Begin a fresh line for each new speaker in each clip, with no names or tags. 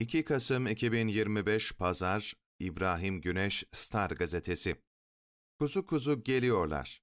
2 Kasım 2025 Pazar İbrahim Güneş Star Gazetesi Kuzu kuzu geliyorlar.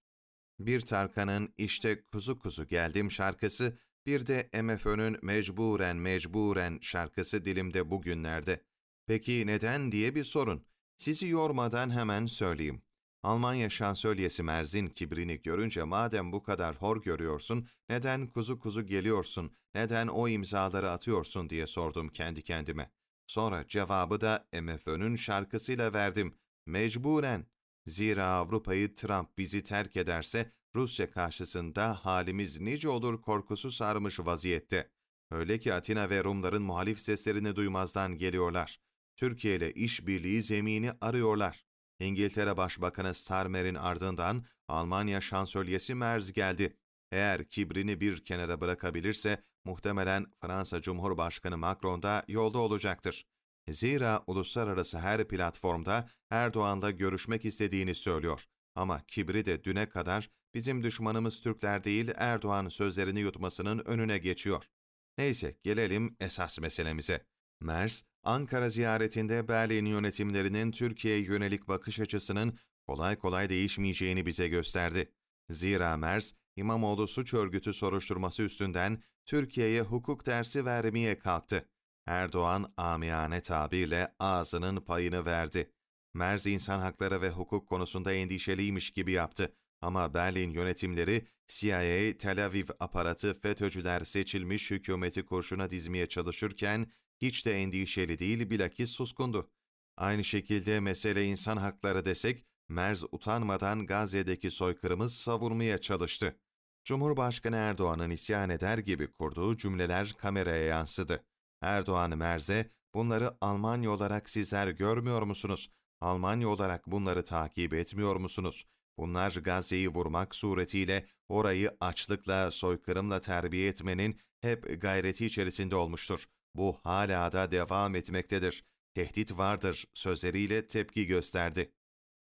Bir Tarkan'ın İşte Kuzu Kuzu Geldim şarkısı, bir de MFÖ'nün Mecburen Mecburen şarkısı dilimde bugünlerde. Peki neden diye bir sorun. Sizi yormadan hemen söyleyeyim. Almanya şansölyesi Merz'in kibrini görünce madem bu kadar hor görüyorsun, neden kuzu kuzu geliyorsun, neden o imzaları atıyorsun diye sordum kendi kendime. Sonra cevabı da MFÖ'nün şarkısıyla verdim. Mecburen. Zira Avrupa'yı Trump bizi terk ederse Rusya karşısında halimiz nice olur korkusu sarmış vaziyette. Öyle ki Atina ve Rumların muhalif seslerini duymazdan geliyorlar. Türkiye ile işbirliği zemini arıyorlar. İngiltere Başbakanı Starmer'in ardından Almanya Şansölyesi Merz geldi. Eğer kibrini bir kenara bırakabilirse muhtemelen Fransa Cumhurbaşkanı Macron da yolda olacaktır. Zira uluslararası her platformda Erdoğan'la görüşmek istediğini söylüyor. Ama kibri de düne kadar bizim düşmanımız Türkler değil Erdoğan sözlerini yutmasının önüne geçiyor. Neyse gelelim esas meselemize. Mers, Ankara ziyaretinde Berlin yönetimlerinin Türkiye'ye yönelik bakış açısının kolay kolay değişmeyeceğini bize gösterdi. Zira Mers, İmamoğlu suç örgütü soruşturması üstünden Türkiye'ye hukuk dersi vermeye kalktı. Erdoğan amiyane tabirle ağzının payını verdi. Merz insan hakları ve hukuk konusunda endişeliymiş gibi yaptı. Ama Berlin yönetimleri CIA, Tel Aviv aparatı FETÖ'cüler seçilmiş hükümeti kurşuna dizmeye çalışırken hiç de endişeli değil bilakis suskundu. Aynı şekilde mesele insan hakları desek, Merz utanmadan Gazze'deki soykırımı savurmaya çalıştı. Cumhurbaşkanı Erdoğan'ın isyan eder gibi kurduğu cümleler kameraya yansıdı. Erdoğan Merz'e, bunları Almanya olarak sizler görmüyor musunuz? Almanya olarak bunları takip etmiyor musunuz? Bunlar Gazze'yi vurmak suretiyle orayı açlıkla, soykırımla terbiye etmenin hep gayreti içerisinde olmuştur. Bu hala da devam etmektedir. Tehdit vardır sözleriyle tepki gösterdi.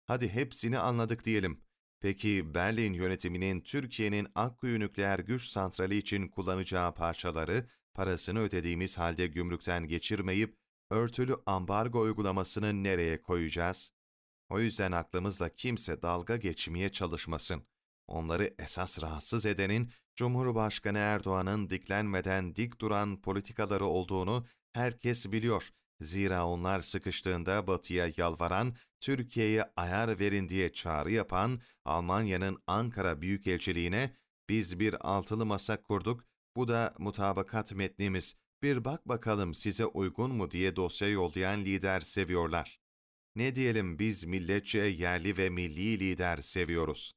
Hadi hepsini anladık diyelim. Peki Berlin yönetiminin Türkiye'nin Akkuyu nükleer güç santrali için kullanacağı parçaları parasını ödediğimiz halde gümrükten geçirmeyip örtülü ambargo uygulamasını nereye koyacağız? O yüzden aklımızla kimse dalga geçmeye çalışmasın. Onları esas rahatsız edenin Cumhurbaşkanı Erdoğan'ın diklenmeden dik duran politikaları olduğunu herkes biliyor. Zira onlar sıkıştığında Batı'ya yalvaran, Türkiye'ye ayar verin diye çağrı yapan Almanya'nın Ankara Büyükelçiliğine biz bir altılı masa kurduk, bu da mutabakat metnimiz, bir bak bakalım size uygun mu diye dosya yollayan lider seviyorlar. Ne diyelim biz milletçe yerli ve milli lider seviyoruz.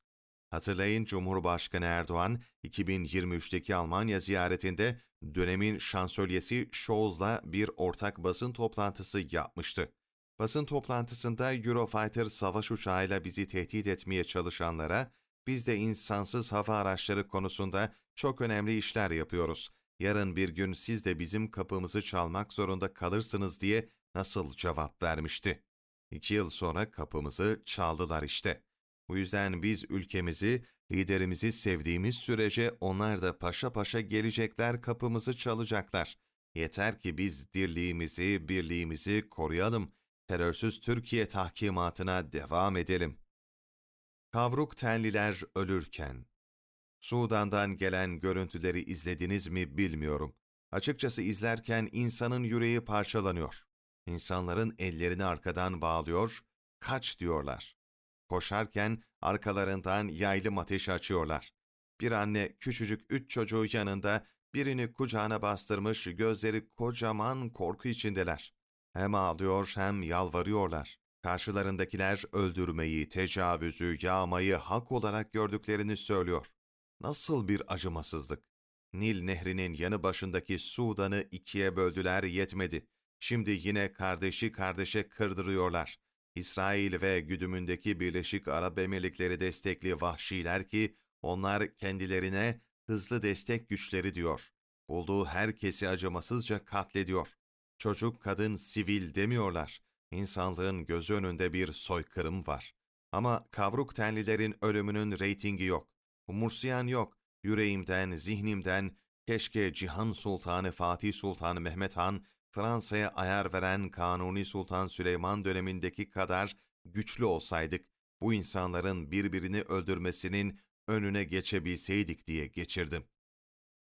Hatırlayın Cumhurbaşkanı Erdoğan 2023'teki Almanya ziyaretinde dönemin şansölyesi Scholz'la bir ortak basın toplantısı yapmıştı. Basın toplantısında Eurofighter savaş uçağıyla bizi tehdit etmeye çalışanlara biz de insansız hava araçları konusunda çok önemli işler yapıyoruz. Yarın bir gün siz de bizim kapımızı çalmak zorunda kalırsınız diye nasıl cevap vermişti. İki yıl sonra kapımızı çaldılar işte. Bu yüzden biz ülkemizi, liderimizi sevdiğimiz sürece onlar da paşa paşa gelecekler kapımızı çalacaklar. Yeter ki biz dirliğimizi, birliğimizi koruyalım. Terörsüz Türkiye tahkimatına devam edelim. Kavruk tenliler ölürken Sudan'dan gelen görüntüleri izlediniz mi bilmiyorum. Açıkçası izlerken insanın yüreği parçalanıyor. İnsanların ellerini arkadan bağlıyor, kaç diyorlar. Koşarken arkalarından yaylım ateşi açıyorlar. Bir anne küçücük üç çocuğu yanında birini kucağına bastırmış gözleri kocaman korku içindeler. Hem ağlıyor hem yalvarıyorlar. Karşılarındakiler öldürmeyi, tecavüzü, yağmayı hak olarak gördüklerini söylüyor. Nasıl bir acımasızlık. Nil nehrinin yanı başındaki Sudan'ı ikiye böldüler yetmedi. Şimdi yine kardeşi kardeşe kırdırıyorlar. İsrail ve güdümündeki Birleşik Arap Emirlikleri destekli vahşiler ki onlar kendilerine hızlı destek güçleri diyor. Bulduğu herkesi acımasızca katlediyor. Çocuk, kadın, sivil demiyorlar. İnsanlığın gözü önünde bir soykırım var. Ama kavruk tenlilerin ölümünün reytingi yok. Umursayan yok. Yüreğimden, zihnimden keşke Cihan Sultanı Fatih Sultan Mehmet Han Fransa'ya ayar veren Kanuni Sultan Süleyman dönemindeki kadar güçlü olsaydık, bu insanların birbirini öldürmesinin önüne geçebilseydik diye geçirdim.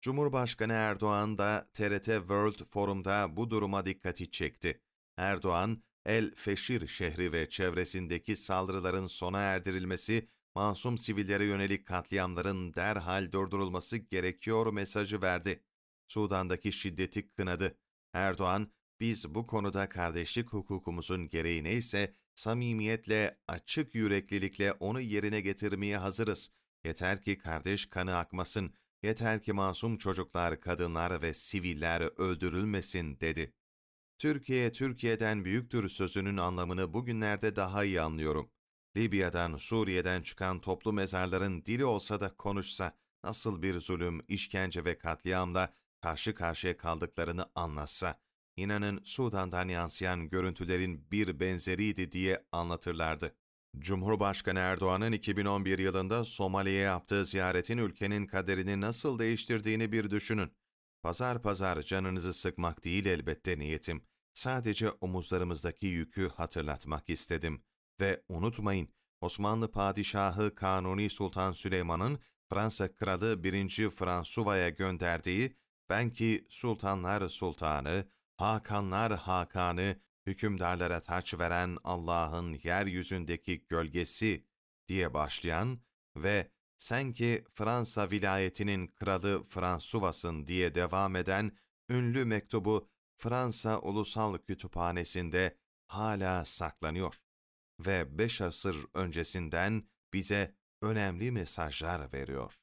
Cumhurbaşkanı Erdoğan da TRT World Forum'da bu duruma dikkati çekti. Erdoğan, El Feşir şehri ve çevresindeki saldırıların sona erdirilmesi, masum sivillere yönelik katliamların derhal durdurulması gerekiyor mesajı verdi. Sudan'daki şiddeti kınadı. Erdoğan, biz bu konuda kardeşlik hukukumuzun gereği neyse samimiyetle, açık yüreklilikle onu yerine getirmeye hazırız. Yeter ki kardeş kanı akmasın, yeter ki masum çocuklar, kadınlar ve siviller öldürülmesin dedi. Türkiye, Türkiye'den büyüktür sözünün anlamını bugünlerde daha iyi anlıyorum. Libya'dan, Suriye'den çıkan toplu mezarların dili olsa da konuşsa, nasıl bir zulüm, işkence ve katliamla karşı karşıya kaldıklarını anlatsa, inanın Sudan'dan yansıyan görüntülerin bir benzeriydi diye anlatırlardı. Cumhurbaşkanı Erdoğan'ın 2011 yılında Somali'ye yaptığı ziyaretin ülkenin kaderini nasıl değiştirdiğini bir düşünün. Pazar pazar canınızı sıkmak değil elbette niyetim. Sadece omuzlarımızdaki yükü hatırlatmak istedim. Ve unutmayın, Osmanlı Padişahı Kanuni Sultan Süleyman'ın Fransa Kralı 1. Fransuva'ya gönderdiği ben ki Sultanlar Sultanı, Hakanlar Hakanı, hükümdarlara taç veren Allah'ın yeryüzündeki gölgesi diye başlayan ve sen ki Fransa vilayetinin kralı Fransuvasın diye devam eden ünlü mektubu Fransa Ulusal Kütüphanesi'nde hala saklanıyor ve beş asır öncesinden bize önemli mesajlar veriyor.